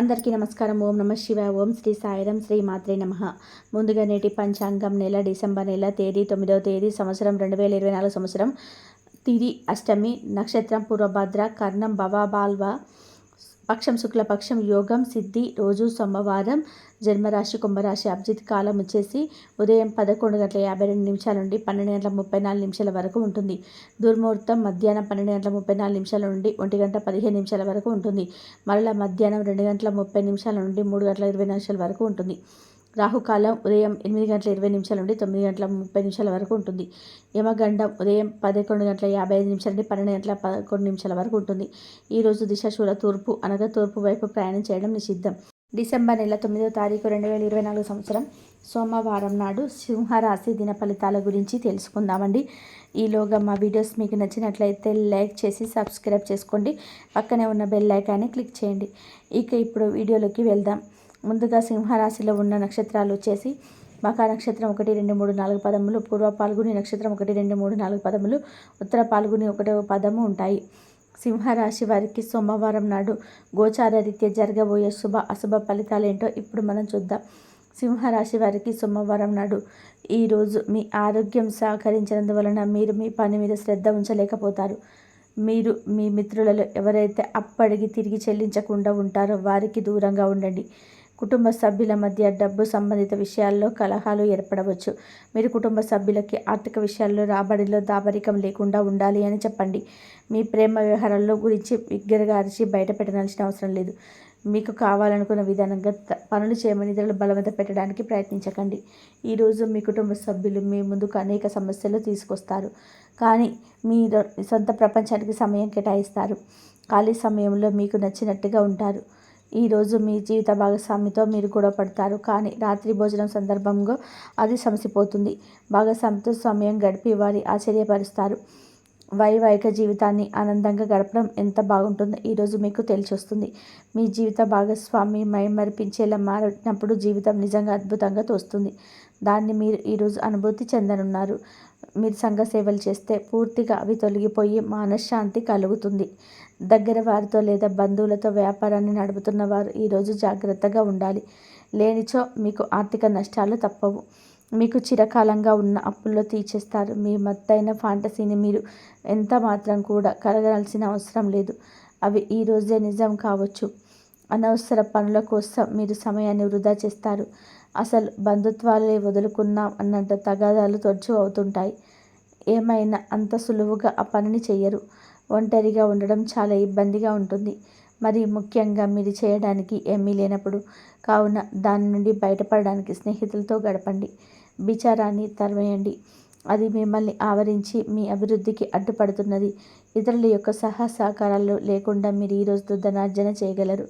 అందరికీ నమస్కారం. ఓం నమ శివ ఓం శ్రీ సాయిరం శ్రీ మాత్రే నమ. ముందుగా నేటి పంచాంగం నెల డిసెంబర్ నెల తేదీ తొమ్మిదవ తేదీ సంవత్సరం రెండు వేల ఇరవై నాలుగు సంవత్సరం తిది అష్టమి నక్షత్రం పూర్వభద్ర కర్ణం భవాబాల్వ పక్షం శుక్లపక్షం యోగం సిద్ధి రోజు సోమవారం జన్మరాశి కుంభరాశి అభిజిత్ కాలం వచ్చేసి ఉదయం పదకొండు గంటల యాభై రెండు నిమిషాల నుండి పన్నెండు గంటల ముప్పై నాలుగు నిమిషాల వరకు ఉంటుంది. దుర్ముహూర్తం మధ్యాహ్నం పన్నెండు గంటల ముప్పై నాలుగు నిమిషాల నుండి ఒంటి గంట పదిహేను నిమిషాల వరకు ఉంటుంది. మరలా మధ్యాహ్నం రెండు గంటల ముప్పై నిమిషాల నుండి మూడు గంటల ఇరవై నిమిషాల వరకు ఉంటుంది. రాహుకాలం ఉదయం ఎనిమిది గంటల ఇరవై నిమిషాల నుండి తొమ్మిది గంటల ముప్పై నిమిషాల వరకు ఉంటుంది. యమగండం ఉదయం పదకొండు గంటల యాభై ఐదు నిమిషాల నుండి పన్నెండు గంటల పదకొండు నిమిషాల వరకు ఉంటుంది. ఈరోజు దిశాశూల తూర్పు అనగా తూర్పు వైపు ప్రయాణం చేయడం నిషిద్ధం. డిసెంబర్ నెల తొమ్మిదో తారీఖు రెండు వేల ఇరవై నాలుగు సంవత్సరం సోమవారం నాడు సింహరాశి దిన ఫలితాల గురించి తెలుసుకుందామండి. ఈలోగా మా వీడియోస్ మీకు నచ్చినట్లయితే లైక్ చేసి సబ్స్క్రైబ్ చేసుకోండి. పక్కనే ఉన్న బెల్ ఐకాన్ని క్లిక్ చేయండి. ఇక ఇప్పుడు వీడియోలోకి వెళ్దాం. ముందుగా సింహరాశిలో ఉన్న నక్షత్రాలు వచ్చేసి మకా నక్షత్రం ఒకటి రెండు మూడు నాలుగు పదములు పూర్వ పాల్గొని నక్షత్రం ఒకటి రెండు మూడు నాలుగు పదములు ఉత్తర పాల్గొని ఒకటవ పదము ఉంటాయి. సింహరాశి వారికి సోమవారం నాడు గోచార రీత్యా జరగబోయే శుభ అశుభ ఫలితాలు ఏంటో ఇప్పుడు మనం చూద్దాం. సింహరాశి వారికి సోమవారం నాడు ఈరోజు మీ ఆరోగ్యం సహకరించినందువలన మీరు మీ పని మీద శ్రద్ధ ఉంచలేకపోతారు. మీరు మీ మిత్రులలో ఎవరైతే అప్పటికి తిరిగి చెల్లించకుండా ఉంటారో వారికి దూరంగా ఉండండి. కుటుంబ సభ్యుల మధ్య డబ్బు సంబంధిత విషయాల్లో కలహాలు ఏర్పడవచ్చు. మీరు కుటుంబ సభ్యులకి ఆర్థిక విషయాల్లో రాబడిలో దాబరికం లేకుండా ఉండాలి అని చెప్పండి. మీ ప్రేమ వ్యవహారాల్లో గురించి బిగ్గరగా అరిచి బయట పెట్టనాల్సిన అవసరం లేదు. మీకు కావాలనుకున్న విధానంగా పనులు చేయమని ఇతరులు బలవంత పెట్టడానికి ప్రయత్నించకండి. ఈరోజు మీ కుటుంబ సభ్యులు మీ ముందుకు అనేక సమస్యలు తీసుకొస్తారు. కానీ మీ సొంత ప్రపంచానికి సమయం కేటాయిస్తారు. ఖాళీ సమయంలో మీకు నచ్చినట్టుగా ఉంటారు. ఈరోజు మీ జీవిత భాగస్వామితో మీరు గొడవ పడతారు. కానీ రాత్రి భోజనం సందర్భంగా అది సమసిపోతుంది. భాగస్వామితో సమయం గడిపి వారి ఆశ్చర్యపరుస్తారు. వైవాహిక జీవితాన్ని ఆనందంగా గడపడం ఎంత బాగుంటుందో ఈరోజు మీకు తెలిసొస్తుంది. మీ జీవిత భాగస్వామి మైమరిపించేలా మారినప్పుడు జీవితం నిజంగా అద్భుతంగా తోస్తుంది. దాన్ని మీరు ఈరోజు అనుభూతి చెందనున్నారు. మీరు సంఘ సేవలు చేస్తే పూర్తిగా అవి తొలగిపోయి మనశ్శాంతి కలుగుతుంది. దగ్గర వారితో లేదా బంధువులతో వ్యాపారాన్ని నడుపుతున్న వారు ఈరోజు జాగ్రత్తగా ఉండాలి. లేనిచో మీకు ఆర్థిక నష్టాలు తప్పవు. మీకు చిరకాలంగా ఉన్న అప్పుల్లో తీర్చేస్తారు. మీ మత్తైన ఫాంటసీని మీరు ఎంత మాత్రం కూడా కలగాల్సిన అవసరం లేదు. అవి ఈరోజే నిజం కావచ్చు. అనవసర పనుల కోసం మీరు సమయాన్ని వృధా చేస్తారు. అసలు బంధుత్వాలే వదులుకున్నాం అన్నంత తగాదాలు తొచ్చు అవుతుంటాయి. ఏమైనా అంత సులువుగా ఆ పనిని చెయ్యరు. ఒంటరిగా ఉండడం చాలా ఇబ్బందిగా ఉంటుంది. మరి ముఖ్యంగా మీరు చేయడానికి ఏమీ లేనప్పుడు. కావున దాని నుండి బయటపడడానికి స్నేహితులతో గడపండి. విచారాన్ని తరవేయండి అది మిమ్మల్ని ఆవరించి మీ అభివృద్ధికి అడ్డుపడుతున్నది. ఇతరుల యొక్క సహా సహకారాలు లేకుండా మీరు ఈరోజు ధనార్జన చేయగలరు.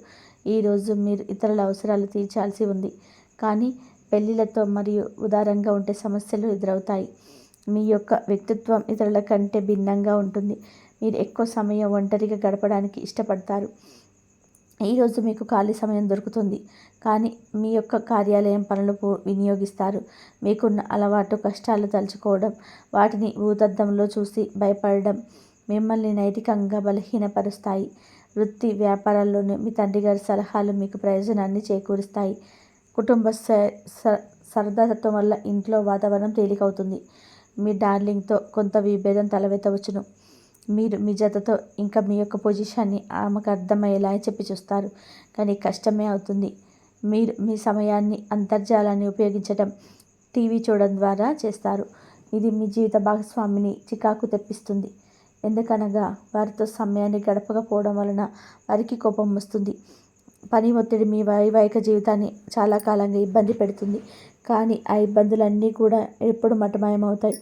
ఈరోజు మీరు ఇతరుల అవసరాలు తీర్చాల్సి ఉంది. కానీ పెళ్ళిళ్ళతో మరియు ఉదారంగా ఉంటే సమస్యలు ఎదురవుతాయి. మీ యొక్క వ్యక్తిత్వం ఇతరుల కంటే భిన్నంగా ఉంటుంది. మీరు ఎక్కువ సమయం ఒంటరిగా గడపడానికి ఇష్టపడతారు. ఈరోజు మీకు ఖాళీ సమయం దొరుకుతుంది. కానీ మీ యొక్క కార్యాలయం పనులు వినియోగిస్తారు. మీకున్న అలవాటు కష్టాలు తలుచుకోవడం వాటిని భూతద్దంలో చూసి భయపడడం మిమ్మల్ని నైతికంగా బలహీనపరుస్తాయి. వృత్తి వ్యాపారాల్లోనే మీ తండ్రి గారి సలహాలు మీకు ప్రయోజనాన్ని చేకూరుస్తాయి. కుటుంబ సరదాతత్వం వల్ల ఇంట్లో వాతావరణం తేలికవుతుంది. మీ డార్లింగ్తో కొంత విభేదం తలవెత్తవచ్చును మీరు మీ జతతో ఇంకా మీ యొక్క పొజిషన్ని ఆమెకు అర్థమయ్యేలా చెప్పి చూస్తారు. కానీ కష్టమే అవుతుంది. మీరు మీ సమయాన్ని అంతర్జాలాన్ని ఉపయోగించడం టీవీ చూడడం ద్వారా చేస్తారు. ఇది మీ జీవిత భాగస్వామిని చికాకు తెప్పిస్తుంది. ఎందుకనగా వారితో సమయాన్ని గడపకపోవడం వలన వారికి కోపం వస్తుంది. పని ఒత్తిడి మీ వైవాహిక జీవితాన్ని చాలా కాలంగా ఇబ్బంది పెడుతుంది. కానీ ఆ ఇబ్బందులన్నీ కూడా ఎప్పుడు మటమాయమవుతాయి.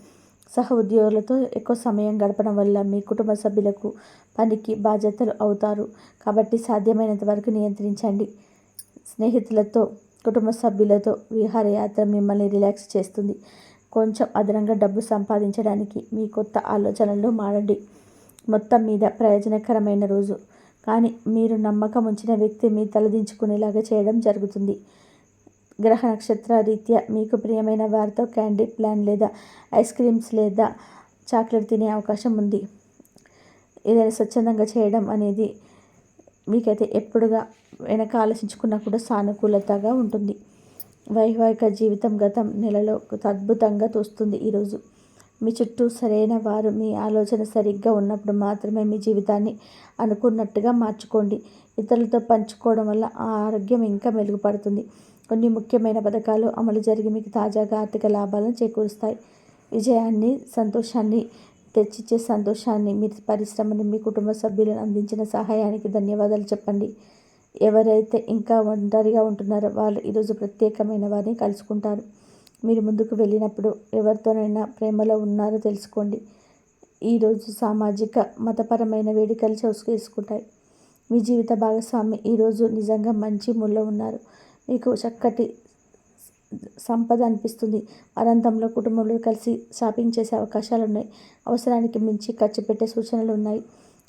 సహ ఉద్యోగులతో ఎక్కువ సమయం గడపడం వల్ల మీ కుటుంబ సభ్యులకు పనికి బాధ్యతలు అవుతారు. కాబట్టి సాధ్యమైనంత వరకు నియంత్రించండి. స్నేహితులతో కుటుంబ సభ్యులతో విహారయాత్ర మిమ్మల్ని రిలాక్స్ చేస్తుంది. కొంచెం అదనంగా డబ్బు సంపాదించడానికి మీ కొత్త ఆలోచనలు మారండి. మొత్తం మీద ప్రయోజనకరమైన రోజు. కానీ మీరు నమ్మకం ఉంచిన వ్యక్తి మీ తలదించుకునేలాగా చేయడం జరుగుతుంది. గ్రహ నక్షత్ర రీత్యా మీకు ప్రియమైన వారితో క్యాండీ ప్లాన్ లేదా ఐస్ క్రీమ్స్ లేదా చాక్లెట్ తినే అవకాశం ఉంది. ఏదైనా స్వచ్ఛందంగా చేయడం అనేది మీకైతే ఎప్పుడుగా వెనక ఆలోచించుకున్నా కూడా సానుకూలతగా ఉంటుంది. వైవాహిక జీవితం గతం నెలలో అద్భుతంగా తోస్తుంది ఈరోజు మీ చుట్టూ సరైన వారు మీ ఆలోచన సరిగ్గా ఉన్నప్పుడు మాత్రమే మీ జీవితాన్ని అనుకున్నట్టుగా మార్చుకోండి. ఇతరులతో పంచుకోవడం వల్ల ఆ ఆరోగ్యం ఇంకా మెరుగుపడుతుంది. కొన్ని ముఖ్యమైన పథకాలు అమలు జరిగి మీకు తాజాగా ఆర్థిక లాభాలను చేకూరుస్తాయి. విజయాన్ని సంతోషాన్ని తెచ్చిచ్చే సంతోషాన్ని మీ పరిశ్రమని మీ కుటుంబ సభ్యులను అందించిన సహాయానికి ధన్యవాదాలు చెప్పండి. ఎవరైతే ఇంకా ఒంటరిగా ఉంటున్నారో వాళ్ళు ఈరోజు ప్రత్యేకమైన వారిని కలుసుకుంటారు. మీరు ముందుకు వెళ్ళినప్పుడు ఎవరితోనైనా ప్రేమలో ఉన్నారో తెలుసుకోండి. ఈరోజు సామాజిక మతపరమైన వేడుకలు చేసుకుంటాయి. మీ జీవిత భాగస్వామి ఈరోజు నిజంగా మంచి ముల్లో ఉన్నారు. మీకు చక్కటి సంపద అనిపిస్తుంది. అనంతంలో కుటుంబంలో కలిసి షాపింగ్ చేసే అవకాశాలు ఉన్నాయి అవసరానికి మించి ఖర్చు పెట్టే సూచనలు ఉన్నాయి.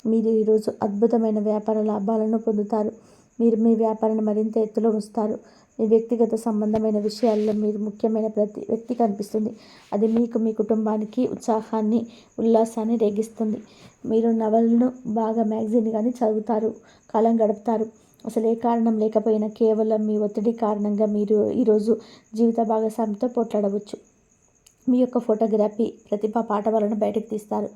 మీరు ఈరోజు అద్భుతమైన వ్యాపార లాభాలను పొందుతారు. మీరు మీ వ్యాపారాన్ని మరింత ఎత్తులో ఉంచుతారు. మీ వ్యక్తిగత సంబంధమైన విషయాల్లో మీరు ముఖ్యమైన ప్రతి వ్యక్తి కనిపిస్తుంది. అది మీకు మీ కుటుంబానికి ఉత్సాహాన్ని ఉల్లాసాన్ని రేగిస్తుంది. మీరు నవలను బాగా మ్యాగజైన్ కానీ చదువుతారు కాలం గడుపుతారు. అసలు ఏ కారణం లేకపోయినా కేవలం మీ ఒత్తిడి కారణంగా మీరు ఈరోజు జీవిత భాగస్వామితో పోట్లాడవచ్చు. మీ యొక్క ఫోటోగ్రఫీ ప్రతిభ పాట వలన బయటకు తీస్తారు.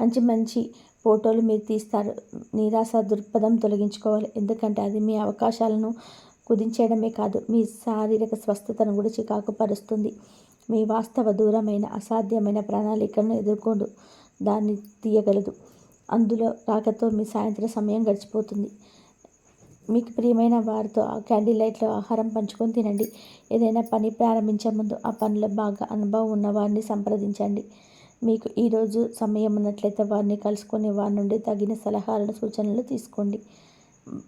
మంచి మంచి ఫోటోలు మీరు తీస్తారు. నిరాశ దృక్పథం తొలగించుకోవాలి. ఎందుకంటే అది మీ అవకాశాలను కుదించేయడమే కాదు మీ శారీరక స్వస్థతను కూడా చికాకు పరుస్తుంది. మీ వాస్తవ దూరమైన అసాధ్యమైన ప్రణాళికలను ఎదుర్కొండు. దాన్ని తీయగలదు. అందులో రాకతో మీ సాయంత్రం సమయం గడిచిపోతుంది. మీకు ప్రియమైన వారితో ఆ క్యాండిల్ లైట్లో ఆహారం పంచుకొని తినండి. ఏదైనా పని ప్రారంభించే ముందు ఆ పనిలో బాగా అనుభవం ఉన్న వారిని సంప్రదించండి. మీకు ఈరోజు సమయం ఉన్నట్లయితే వారిని కలుసుకొని వారి నుండి తగిన సలహాలను సూచనలు తీసుకోండి.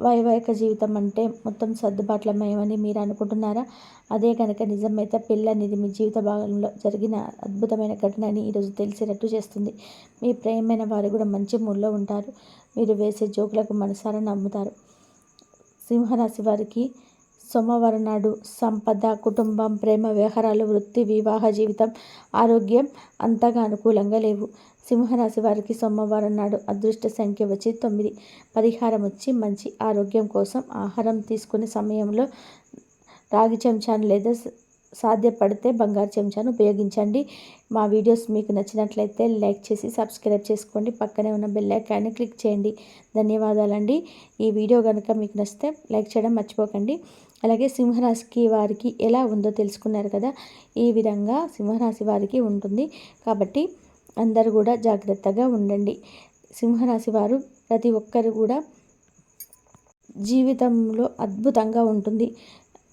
వైవాహిక జీవితం అంటే మొత్తం సర్దుబాట్లమయమని మీరు అనుకుంటున్నారా? అదే కనుక నిజమైతే పెళ్ళి అనేది మీ జీవిత భాగంలో జరిగిన అద్భుతమైన ఘటన అని ఈరోజు తెలిసేటట్టు చేస్తుంది. మీ ప్రేమైన వారు కూడా మంచి మూడ్లో ఉంటారు. మీరు వేసే జోకులకు మనసారా నమ్ముతారు. సింహరాశి వారికి సోమవారం నాడు సంపద కుటుంబం ప్రేమ వ్యవహారాలు వృత్తి వివాహ జీవితం ఆరోగ్యం అంతగా అనుకూలంగా లేవు. సింహరాశి వారికి సోమవారం నాడు అదృష్ట సంఖ్య వచ్చి తొమ్మిది. పరిహారం వచ్చి మంచి ఆరోగ్యం కోసం ఆహారం తీసుకునే సమయంలో రాగి చెంచాను లేదా సాధ్యపడితే బంగారు చెంచాను ఉపయోగించండి. మా వీడియోస్ మీకు నచ్చినట్లయితే లైక్ చేసి సబ్స్క్రైబ్ చేసుకోండి. పక్కనే ఉన్న బెల్ ఐకాన్ని క్లిక్ చేయండి. ధన్యవాదాలండి. ఈ వీడియో కనుక మీకు నచ్చితే లైక్ చేయడం మర్చిపోకండి. అలాగే సింహరాశికి వారికి ఎలా ఉందో తెలుసుకున్నారు కదా? ఈ విధంగా సింహరాశి వారికి ఉంటుంది. కాబట్టి అందరూ కూడా జాగ్రత్తగా ఉండండి. సింహరాశి వారు ప్రతి ఒక్కరు కూడా జీవితంలో అద్భుతంగా ఉంటుంది.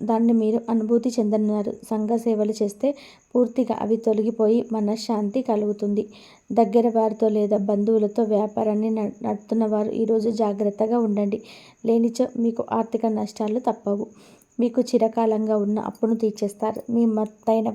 దాన్ని మీరు అనుభూతి చెందనున్నారు సంఘ సేవలు చేస్తే పూర్తిగా అవి తొలగిపోయి మనశ్శాంతి కలుగుతుంది. దగ్గర వారితో లేదా బంధువులతో వ్యాపారాన్ని నడుతున్న వారు ఈరోజు జాగ్రత్తగా ఉండండి. లేనిచో మీకు ఆర్థిక నష్టాలు తప్పవు. మీకు చిరకాలంగా ఉన్న అప్పును తీర్చేస్తారు. మీ మత్తైన